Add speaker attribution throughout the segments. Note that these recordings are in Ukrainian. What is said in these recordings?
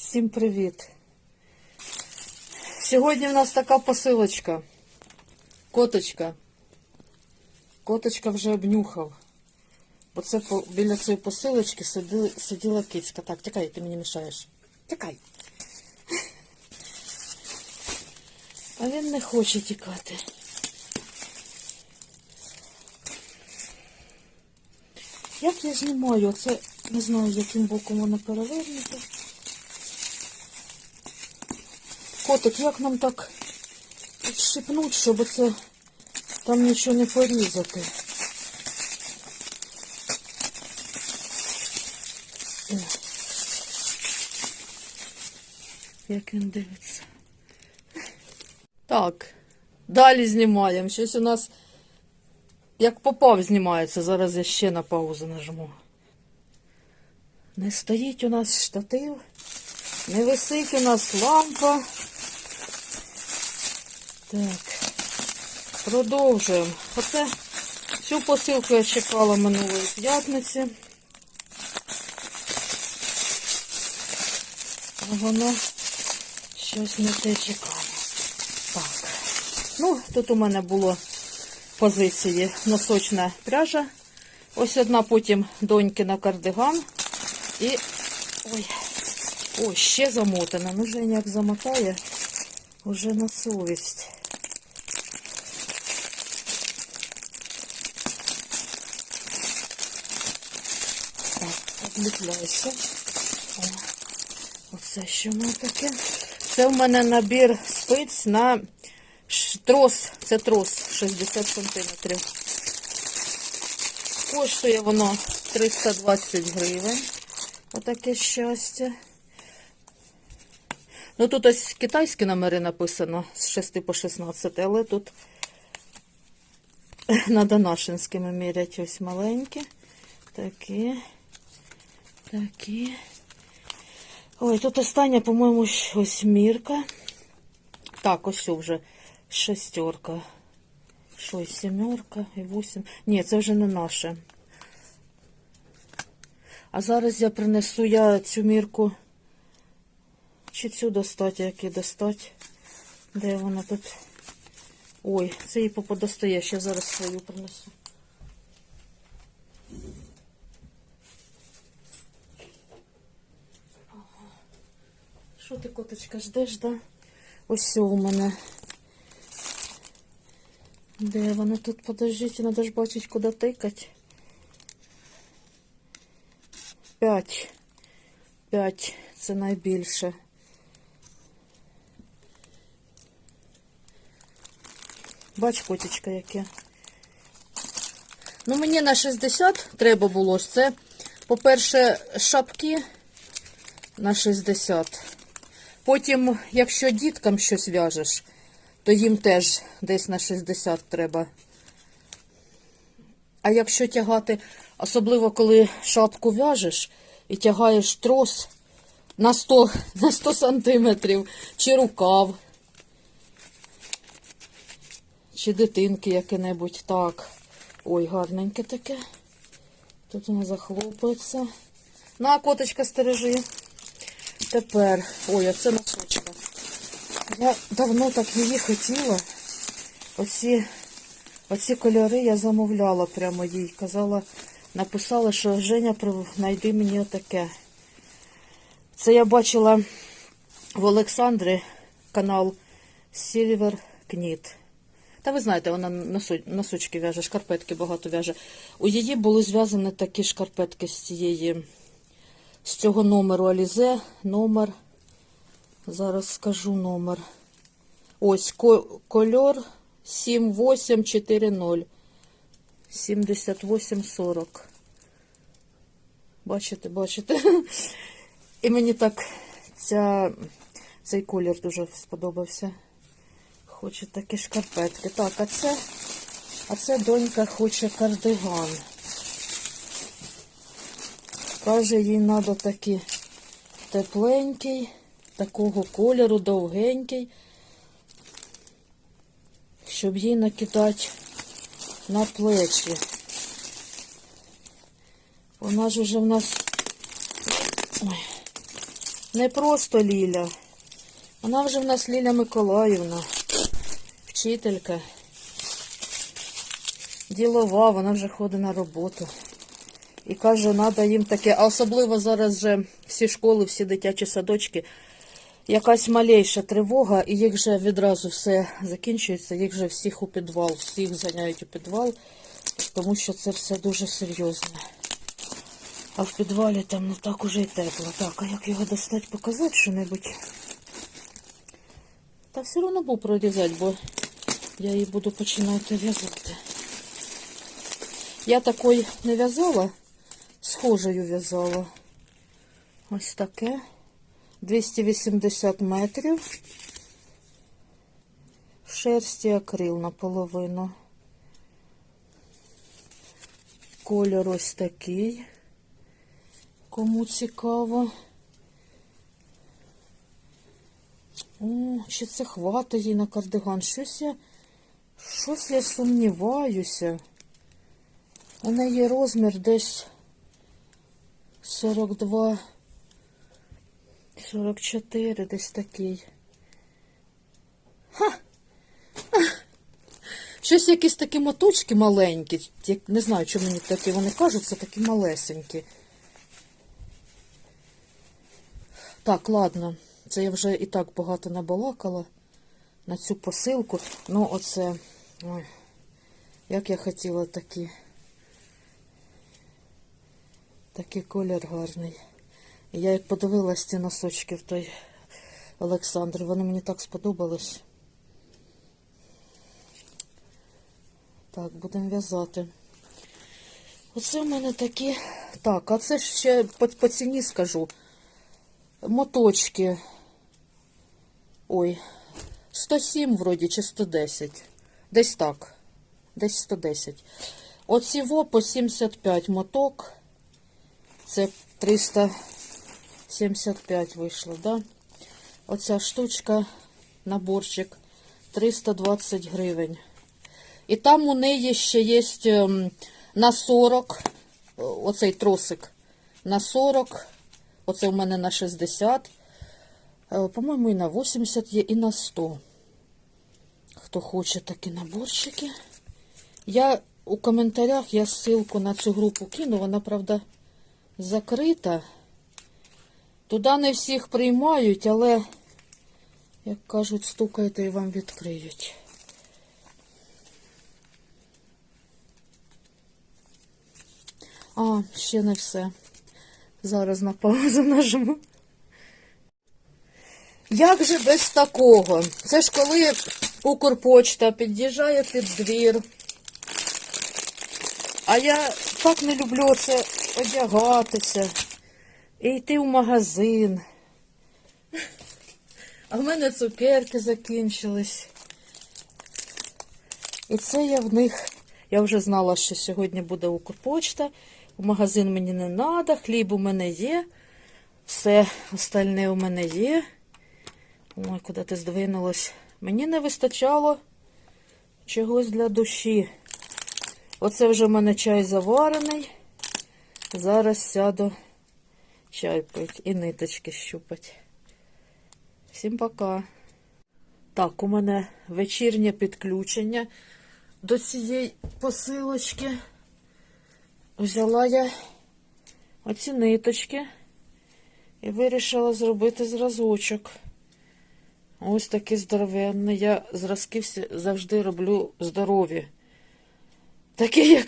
Speaker 1: Всім привіт! Сьогодні в нас така посилочка. Коточка. Коточка вже обнюхав. Бо це біля цієї посилочки сиділа, сиділа кицька. Так, тікай, ти мені мішаєш. Тікай. А він не хоче тікати. Як я знімаю? Це не знаю, яким боком воно перевернуто. Котик, як нам так підшипнуть, щоб це там нічого не порізати? Як він дивиться. Так, далі знімаємо. Щось у нас як попав знімається. Зараз я ще на паузу нажму. Не стоїть у нас штатив, не висить у нас лампа. Так, продовжуємо. Оце цю посилку я чекала минулої п'ятниці. Воно щось не те чекає. Так. Ну, тут у мене було позиції носочна пряжа. Ось одна, потім донькина кардиган. І. Ой, ой, ще замотана. Ну, Женя як замотає, вже на совість. Так, оце що в мене таке? Це в мене набір спиць на трос. Це трос 60 сантиметрів. Коштує воно 320 гривень. Отаке щастя. Ну тут ось китайські номери написано з 6 по 16, але тут надо нашинськими міряти ось маленькі. Такі. Такі. Ой, тут остання, по-моєму, щ- ось мірка. Так, ось вже шестерка. Що, і сімерка і вісім. Ні, це вже не наше. А зараз я принесу я цю мірку. Чи цю достати, як її достати? Де вона тут? Ой, це її поподостає. Ще зараз свою принесу. Ти, коточка, ждеш, да? Ось у мене. Де вона тут? Подождіть, треба ж бачити, куди тикати. П'ять. П'ять. Це найбільше. Бач, котечка, яке. Ну, мені на 60 треба було. Це, по-перше, шапки на 60. Потім, якщо діткам щось в'яжеш, то їм теж десь на 60 треба. А якщо тягати, особливо коли шапку в'яжеш і тягаєш трос на 100, на 100 сантиметрів, чи рукав, чи дитинки яке-небудь. Так. Ой, гарненьке таке. Тут воно захлопується. На, коточка, стережи. Тепер, ой, а це носочка. Я давно так її хотіла. Оці, оці кольори я замовляла прямо їй. Казала, написала, що Женя, знайди мені отаке. Це я бачила в Олександри канал Silver Knit. Та ви знаєте, вона носочки в'яже, шкарпетки багато в'яже. У її були зв'язані такі шкарпетки з цієї, з цього номеру Алізе. Номер. Зараз скажу номер. Ось кольор 7840. 7840. Бачите, бачите? І мені так ця, цей колір дуже сподобався. Хоче такі шкарпетки. Так, а це, а це донька хоче кардиган. Каже, їй треба такий тепленький, такого кольору, довгенький, щоб їй накидати на плечі. Вона ж уже в нас. Ой. Не просто Ліля. Вона вже в нас Ліля Миколаївна, вчителька, ділова, вона вже ходить на роботу. І каже, треба їм таке, а особливо зараз вже всі школи, всі дитячі садочки, якась малейша тривога, і їх вже відразу все закінчується, їх вже всіх у підвал, всіх заняють у підвал, тому що це все дуже серйозно. А в підвалі там не так уже й тепло. Так, а як його достати, показати що-небудь? Та все одно буду прорізати, бо я її буду починати в'язати. Я такої не в'язала, схожою в'язала. Ось таке. 280 метрів. Шерсті акрил наполовину. Кольор ось такий. Кому цікаво. О, чи це хватить їй на кардиган? Щось я, щось я сумніваюся. У неї розмір десь 42, 44, десь такий. Ха! Щось якісь такі моточки маленькі. Не знаю, чому мені такі вони кажуться, такі малесенькі. Так, ладно. Це я вже і так багато набалакала на цю посилку. Ну, оце. Ой, як я хотіла такі. Такий колір гарний. Я як подивилась ці носочки в той Олександр, вони мені так сподобались. Так, будемо в'язати. Оце в мене такі. Так, а це ж ще по, по ціні скажу. Моточки. Ой, 107 вроді чи 110. Десь так. Десь 110. Оціво по 75 моток. Це 375 вийшло, да? Оця штучка, наборчик 320 гривень. І там у неї ще є ем, на 40, оцей тросик на 40, оце в мене на 60, е, по-моєму, і на 80 є, і на 100. Хто хоче такі наборчики. Я у коментарях я ссылку на цю групу кину, вона, правда, закрита. Туди не всіх приймають, але, як кажуть, стукайте і вам відкриють. А, ще не все. Зараз на паузу нажму. Як же без такого? Це ж коли Укрпочта під'їжджає під двір. А я так не люблю це одягатися і йти в магазин. А в мене цукерки закінчились. І це я в них. Я вже знала, що сьогодні буде Укрпочта. В магазин мені не треба, хліб у мене є. Все остальне у мене є. Ой, куди ти здвинулась. Мені не вистачало чогось для душі. Оце вже в мене чай заварений. Зараз сяду чай пить і ниточки щупать. Всім пока. Так, у мене вечірнє підключення до цієї посилочки. Взяла я оці ниточки і вирішила зробити зразочок. Ось такі здоровенні. Я зразки завжди роблю здорові. Такі, як,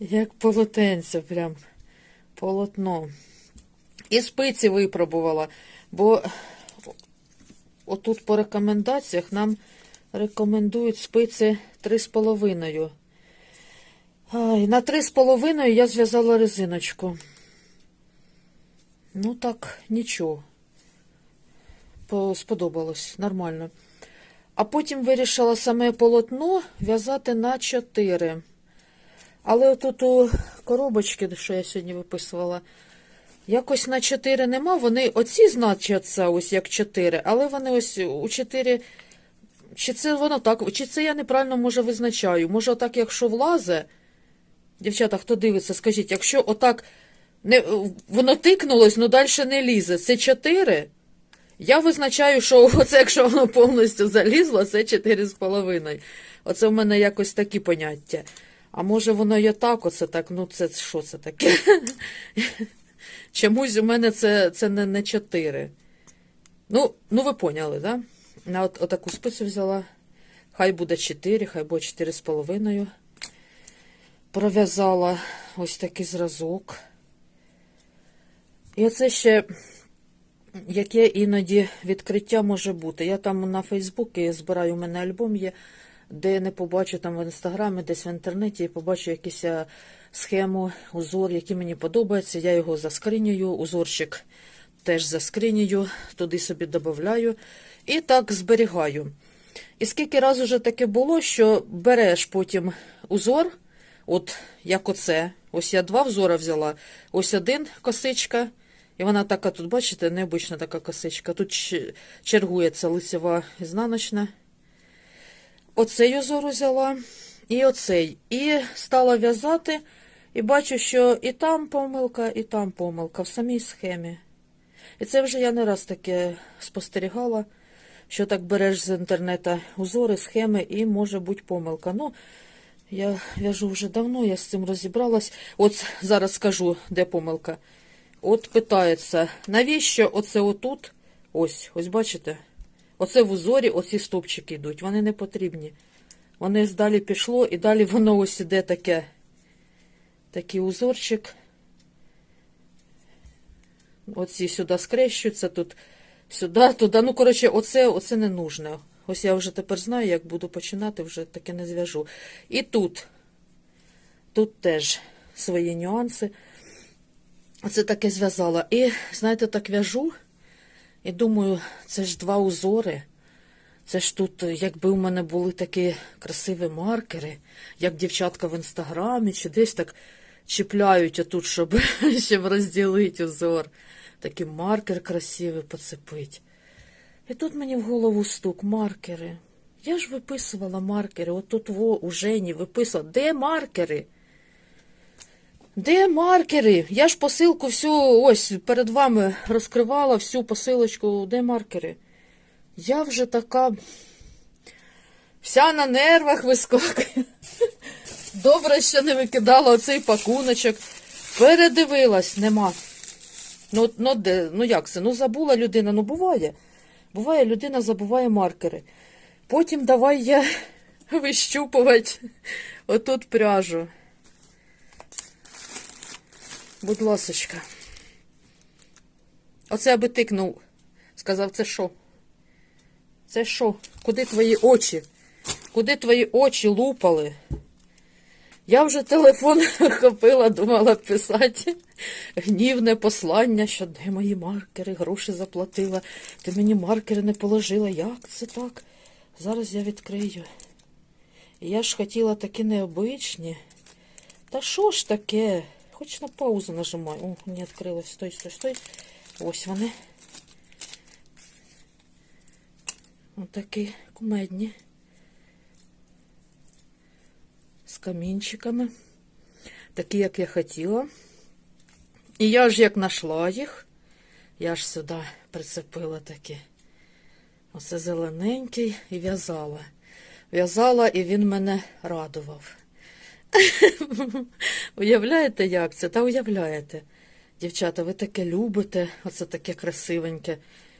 Speaker 1: як полотенце, прям полотно. І спиці випробувала, бо отут по рекомендаціях нам рекомендують спиці 3,5. Ай, На 3,5 я зв'язала резиночку. Ну так, нічого. Сподобалось, нормально. А потім вирішила саме полотно в'язати на 4. Але тут у коробочки, що я сьогодні виписувала, якось на 4 нема. Вони оці значаться ось як 4, але вони ось у 4. Чи це воно так, чи це я неправильно може визначаю? Може, отак, якщо влазе, дівчата, хто дивиться, скажіть, якщо отак Не, воно тикнулось, ну далі не лізе. Це 4. Я визначаю, що оце, якщо воно повністю залізло, це 4,5. Оце в мене якось такі поняття. А може воно і так, оце так, ну це що це таке? Чомусь у мене це, це не, не 4. Ну, ну ви поняли, да? На от, отаку спицю взяла. Хай буде 4, хай буде 4,5. Пров'язала ось такий зразок. І оце ще яке іноді відкриття може бути. Я там на Фейсбуці збираю, у мене альбом є, де не побачу там в інстаграмі, десь в інтернеті, і побачу якусь е, схему, узор, який мені подобається. Я його заскринюю, узорчик теж заскринюю, туди собі додаю і так зберігаю. І скільки разів вже таке було, що береш потім узор, от як оце. Ось я два взора взяла. Ось один косичка, і вона така, тут, бачите, необична така косичка. Тут чергується лицева ізнаночна. Оцей узор взяла, і оцей. І стала в'язати, і бачу, що і там помилка, і там помилка в самій схемі. І це вже я не раз таке спостерігала, що так береш з інтернету узори, схеми, і може бути помилка. Ну, я в'яжу вже давно, я з цим розібралась. От зараз скажу, де помилка. От питається, навіщо оце отут? Ось, ось бачите? Оце в узорі, оці стовпчики йдуть. Вони не потрібні. Вони далі пішло, і далі воно ось іде таке. Такий узорчик. Оці сюди скрещуються, тут сюди, туди. Ну, коротше, оце, оце не нужно. Ось я вже тепер знаю, як буду починати, вже таке не зв'яжу. І тут, тут теж свої нюанси. Оце таке зв'язала. І, знаєте, так в'яжу. І думаю, це ж два узори. Це ж тут, якби у мене були такі красиві маркери, як дівчатка в інстаграмі, чи десь так чіпляють отут, щоб, щоб розділити узор. Такий маркер красивий поцепить. І тут мені в голову стук маркери. Я ж виписувала маркери. От тут во у Жені виписувала. Де маркери? Де маркери? Я ж посилку всю ось перед вами розкривала всю посилочку. Де маркери? Я вже така вся на нервах вискакує. Добре, що не викидала оцей пакуночок. Передивилась, нема. Ну, ну, де, ну як це? Ну забула людина, ну буває. Буває, людина забуває маркери. Потім давай я вищупувати отут пряжу. Будь ласочка. Оце аби тикнув. Сказав, це що? Це що? Куди твої очі? Куди твої очі лупали? Я вже телефон хопила, думала писати гнівне послання, що де мої маркери, гроші заплатила. Ти мені маркери не положила. Як це так? Зараз я відкрию. Я ж хотіла такі необичні. Та що ж таке? Хоч на паузу нажимай. О, не відкрилось. Стой, стой, стой. Ось вони. Отакі кумедні. З камінчиками. Такі, як я хотіла. І я ж як знайшла їх, я ж сюди прицепила такі. Оце зелененький і в'язала. В'язала, і він мене радував. Уявляєте, як це? Та уявляєте. Дівчата, ви таке любите, оце таке красивеньке,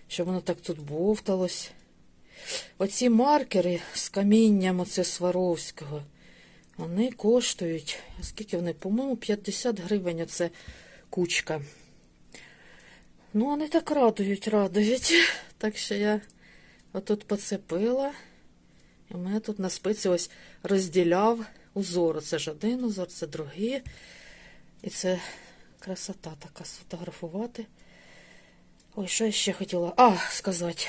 Speaker 1: що воно так тут бовталось. Оці маркери з камінням оце Сваровського, вони коштують, скільки вони, по-моєму, 50 гривень оце кучка. Ну, вони так радують, радують. Так що я отут поцепила. І мене тут на спиці ось розділяв узор. Це ж один узор, це другий. І це красота така сфотографувати. Ой, що я ще хотіла? А, сказати.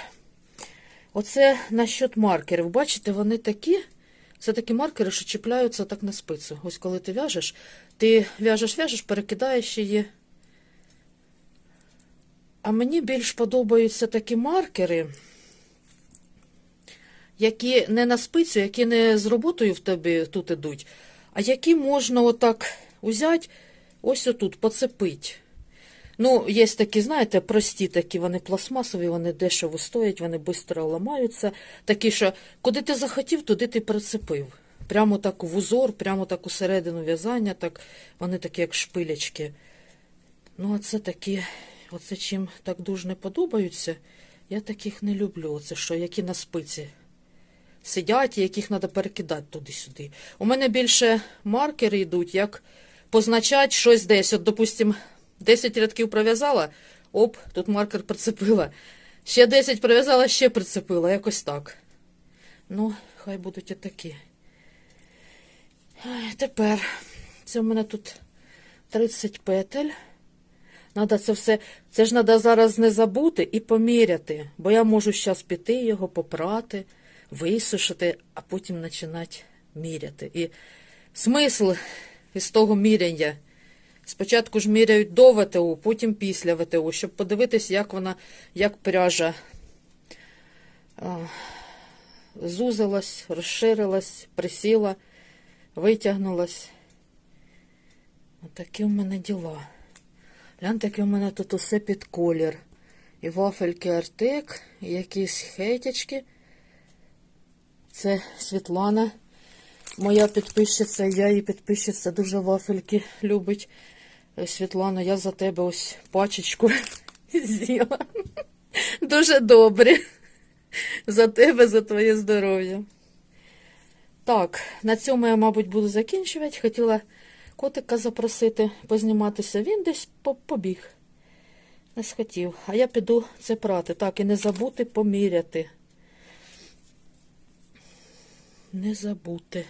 Speaker 1: Оце насчет маркерів. Бачите, вони такі. Це такі маркери, що чіпляються так на спицю. Ось коли ти в'яжеш, ти в'яжеш, в'яжеш, перекидаєш її. А мені більш подобаються такі маркери, які не на спицю, які не з роботою в тобі тут ідуть, а які можна отак взяти, ось отут поцепить. Ну, є такі, знаєте, прості такі, вони пластмасові, вони дешево стоять, вони швидко ламаються. Такі, що куди ти захотів, туди ти прицепив. Прямо так в узор, прямо так у середину в'язання, так, вони такі, як шпилячки. Ну, а це такі, оце чим так дуже не подобаються, я таких не люблю. Оце що, які на спиці сидять, і яких треба перекидати туди-сюди. У мене більше маркери йдуть, як позначати щось десь. От, допустим, 10 рядків пров'язала, оп, тут маркер прицепила. Ще 10 пров'язала, ще прицепила, якось так. Ну, хай будуть і такі. Тепер, це в мене тут 30 петель. Надо це все, це ж треба зараз не забути і поміряти, бо я можу зараз піти його попрати, висушити, а потім починати міряти. І смисл із того міряння. Спочатку ж міряють до ВТО, потім після ВТО, щоб подивитись, як вона, як пряжа зузилась, розширилась, присіла, витягнулась. Отакі в мене діла. Гляньте, яке в мене тут усе під колір. І вафельки Артек, і якісь хейтячки. Це Світлана, моя підписчиця, я її підписчиця, дуже вафельки любить. Е, Світлана, я за тебе ось пачечку з'їла. Дуже добре. За тебе, за твоє здоров'я. Так, на цьому я, мабуть, буду закінчувати. Хотіла котика запросити позніматися. Він десь побіг. Не схотів. А я піду це прати. Так, і не забути поміряти. Не забути.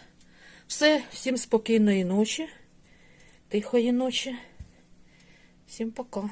Speaker 1: Все, всім спокійної ночі, тихої ночі. Всім пока.